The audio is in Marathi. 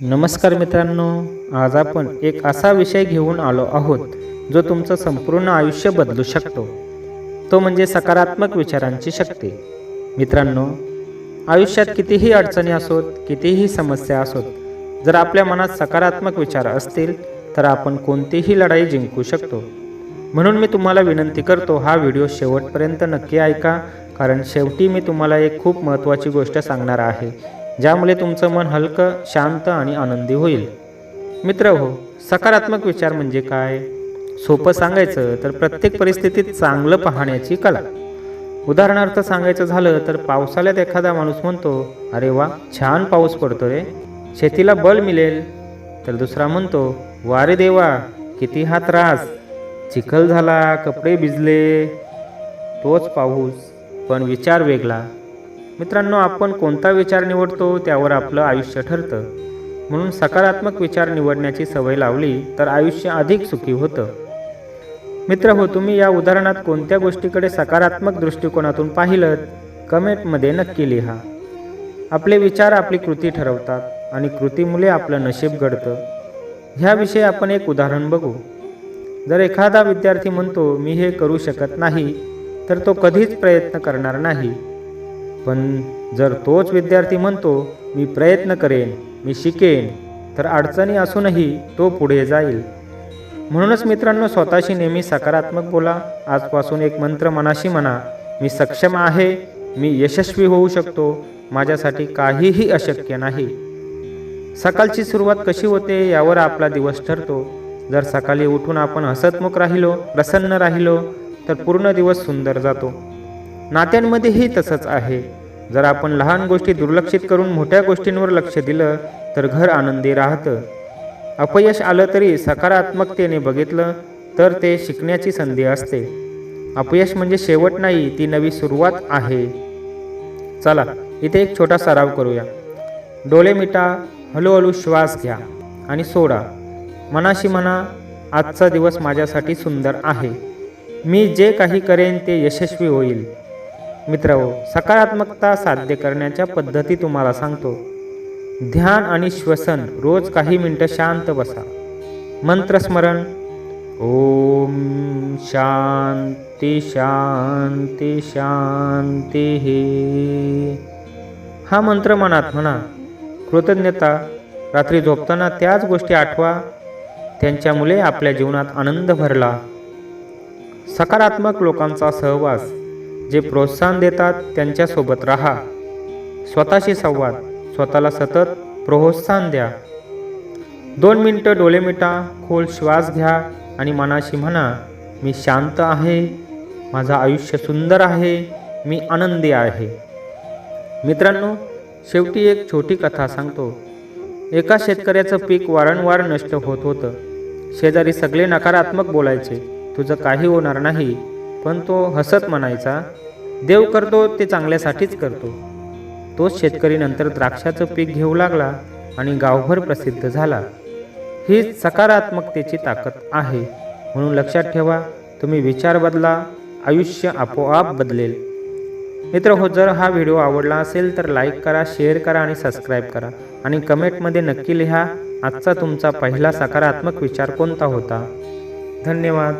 नमस्कार मित्रांनो आज आपण एक असा विषय घेऊन आलो आहोत जो तुमचं संपूर्ण आयुष्य बदलू शकतो. तो म्हणजे सकारात्मक विचारांची शक्ती. मित्रांनो आयुष्यात कितीही अडचणी असोत कितीही समस्या असोत जर आपल्या मनात सकारात्मक विचार असतील तर आपण कोणतीही लढाई जिंकू शकतो. म्हणून मी तुम्हाला विनंती करतो हा व्हिडिओ शेवटपर्यंत नक्की ऐका कारण शेवटी मी तुम्हाला एक खूप महत्त्वाची गोष्ट सांगणार आहे ज्यामुळे तुमचं मन हलकं शांत आणि आनंदी होईल. मित्र हो सकारात्मक विचार म्हणजे काय? सोपं सांगायचं तर प्रत्येक परिस्थितीत चांगलं पाहण्याची कला. उदाहरणार्थ सांगायचं झालं तर पावसाळ्यात एखादा माणूस म्हणतो अरे वा छान पाऊस पडतो रे. शेतीला बल मिळेल. तर दुसरा म्हणतो वारे देवा किती हा त्रास. चिखल झाला कपडे भिजले. तोच पाऊस पण विचार वेगळा. मित्रांनो आपण कोणता विचार निवडतो त्यावर आपलं आयुष्य ठरतं. म्हणून सकारात्मक विचार निवडण्याची सवय लावली तर आयुष्य अधिक सुखी होतं. मित्र हो तुम्ही या उदाहरणात कोणत्या गोष्टीकडे सकारात्मक दृष्टिकोनातून पाहिलं कमेंटमध्ये नक्की लिहा. आपले विचार आपली कृती ठरवतात आणि कृतीमुळे आपलं नशीब घडतं. ह्याविषयी आपण एक उदाहरण बघू. जर एखादा विद्यार्थी म्हणतो मी हे करू शकत नाही तर तो कधीच प्रयत्न करणार नाही. पण जर तोच विद्यार्थी म्हणतो मी प्रयत्न करेन मी शिकेन तर अडचणी असूनही तो पुढे जाईल. म्हणूनच मित्रांनो स्वतःशी नेहमी सकारात्मक बोला. आजपासून एक मंत्र मनाशी म्हणा मी सक्षम आहे मी यशस्वी होऊ शकतो माझ्यासाठी काहीही अशक्य नाही. सकाळची सुरुवात कशी होते यावर आपला दिवस ठरतो. जर सकाळी उठून आपण हसतमुख राहिलो प्रसन्न राहिलो तर पूर्ण दिवस सुंदर जातो. नात्यांमध्येही तसंच आहे. जर आपण लहान गोष्टी दुर्लक्षित करून मोठ्या गोष्टींवर लक्ष दिलं तर घर आनंदी राहतं. अपयश आलं तरी सकारात्मकतेने बघितलं तर ते शिकण्याची संधी असते. अपयश म्हणजे शेवट नाही ती नवी सुरुवात आहे. चला इथे एक छोटा सराव करूया. डोळे मिटा हळूहळू श्वास घ्या आणि सोडा. मनाशी म्हणा आजचा दिवस माझ्यासाठी सुंदर आहे. मी जे काही करेन ते यशस्वी होईल. मित्र सकारात्मकता साध्य करण्याच्या पद्धती तुम्हाला सांगतो. ध्यान आणि श्वसन रोज काही मिनटं शांत बसा. मंत्रस्मरण. ओम शांती शांती शांती हे. हा मंत्र मनात म्हणा. कृतज्ञता रात्री झोपताना त्याच गोष्टी आठवा. त्यांच्यामुळे आपल्या जीवनात आनंद भरला. सकारात्मक लोकांचा सहवास. जे प्रोत्साहन देतात त्यांच्यासोबत राहा. स्वतःशी संवाद स्वतःला सतत प्रोत्साहन द्या. दोन मिनटं डोळे मिटा खोल श्वास घ्या आणि मनाशी म्हणा मी शांत आहे माझं आयुष्य सुंदर आहे मी आनंदी आहे. मित्रांनो शेवटी एक छोटी कथा सांगतो. एका शेतकऱ्याचं पीक वारंवार नष्ट होत होतं. शेजारी सगळे नकारात्मक बोलायचे तुझं काही होणार नाही पण तो हसत म्हणायचा देव करतो ते चांगल्यासाठीच करतो. तोच शेतकरी नंतर द्राक्षाचं पीक घेऊ लागला आणि गावभर प्रसिद्ध झाला. हीच सकारात्मकतेची ताकद आहे. म्हणून लक्षात ठेवा तुम्ही विचार बदला आयुष्य आपोआप बदलेल. मित्र हो जर हा व्हिडिओ आवडला असेल तर लाईक करा शेअर करा आणि सबस्क्राईब करा. आणि कमेंटमध्ये नक्की लिहा आजचा तुमचा पहिला सकारात्मक विचार कोणता होता? धन्यवाद.